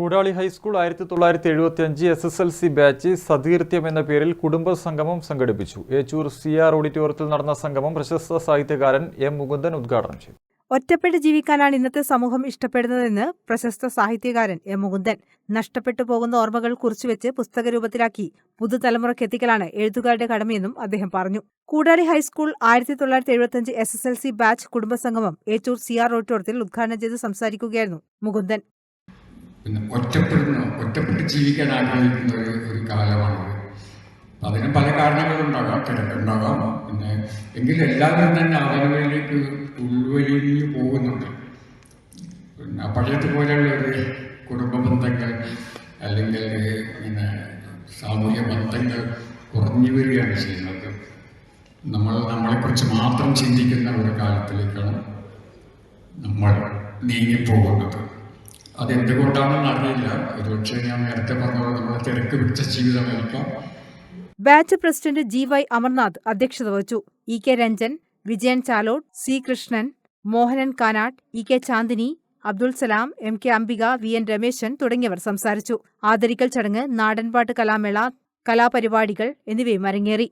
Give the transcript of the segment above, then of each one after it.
Koodali high school ആയിരത്തി തൊള്ളായിരത്തി എഴുപത്തി അഞ്ച് S S L C batch സതീർത്ഥ്യം എന്ന പേരിൽ കുടുംബ സംഗമം സംഘടിപ്പിച്ചു. ഏച്ചൂർ സി ആർ ഓഡിറ്റോറിയത്തിൽ നടന്ന സംഗമം പ്രശസ്ത സാഹിത്യകാരൻ എം മുകുന്ദൻ ഉദ്ഘാടനം ചെയ്തു. ഒറ്റപ്പെട്ട് ജീവിക്കാനാണ് ഇന്നത്തെ സമൂഹം ഇഷ്ടപ്പെടുന്നതെന്ന് പ്രശസ്ത സാഹിത്യകാരൻ എം മുകുന്ദൻ നഷ്ടപ്പെട്ടു പോകുന്ന ഓർമ്മകൾ കുറിച്ചുവെച്ച് പുസ്തക രൂപത്തിലാക്കി പുതുതലമുറയ്ക്ക് എത്തിക്കലാണ് എഴുത്തുകാരുടെ കടമയെന്നും അദ്ദേഹം പറഞ്ഞു. കൂടാളി ഹൈസ്കൂൾ ആയിരത്തി തൊള്ളായിരത്തി എഴുപത്തിയഞ്ച് S S L C batch കുടുംബസംഗമം Echur C R ഓഡിറ്റോറിയത്തിൽ ഉദ്ഘാടനം ചെയ്ത് സംസാരിക്കുകയായിരുന്നു മുകുന്ദൻ. പിന്നെ ഒറ്റപ്പെടുന്ന ഒറ്റപ്പെട്ട് ജീവിക്കാൻ ആഗ്രഹിക്കുന്ന ഒരു ഒരു കാലമാണത്. അതിന് പല കാരണങ്ങളുണ്ടാകാം തിരക്കുണ്ടാകാം. പിന്നെ എങ്കിലും എല്ലാവരും തന്നെ അവനവയിലേക്ക് ഉൾവലിഞ്ഞു പോകുന്നുണ്ട്. പിന്നെ പഴയത്തെ പോലെയുള്ള ഒരു കുടുംബ ബന്ധങ്ങൾ അല്ലെങ്കിൽ പിന്നെ സാമൂഹ്യ ബന്ധങ്ങൾ കുറഞ്ഞു വരികയാണ് ചെയ്യുന്നത്. നമ്മൾ നമ്മളെക്കുറിച്ച് മാത്രം ചിന്തിക്കുന്ന ഒരു കാലത്തിലേക്കാണ് നമ്മൾ നീങ്ങിപ്പോകുന്നത്. അതെന്തുകൊണ്ടാണെന്ന് അറിയില്ല. ഒരുപക്ഷെ ഞാൻ നേരത്തെ പറഞ്ഞ പോലെ നമ്മുടെ തിരക്ക് പിടിച്ച ജീവിതമായിരിക്കാം. Batch president G Y Amarnath അധ്യക്ഷത വഹിച്ചു. E K Ranjan Vijayan Chalode C Krishnan Mohanan Kanatt E K Chandini Abdul Salam M K Ambika V N Rameshan തുടങ്ങിയവർ സംസാരിച്ചു. ആദരിക്കൽ ചടങ്ങ് നാടൻപാട്ട് കലാമേള കലാപരിപാടികൾ എന്നിവയും അരങ്ങേറി.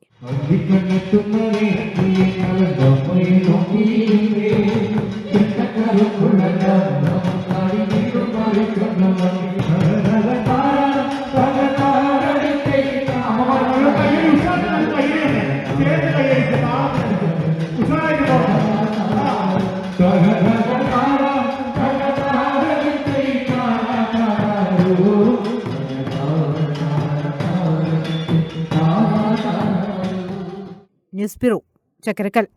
Newsbureau, Chacaracal.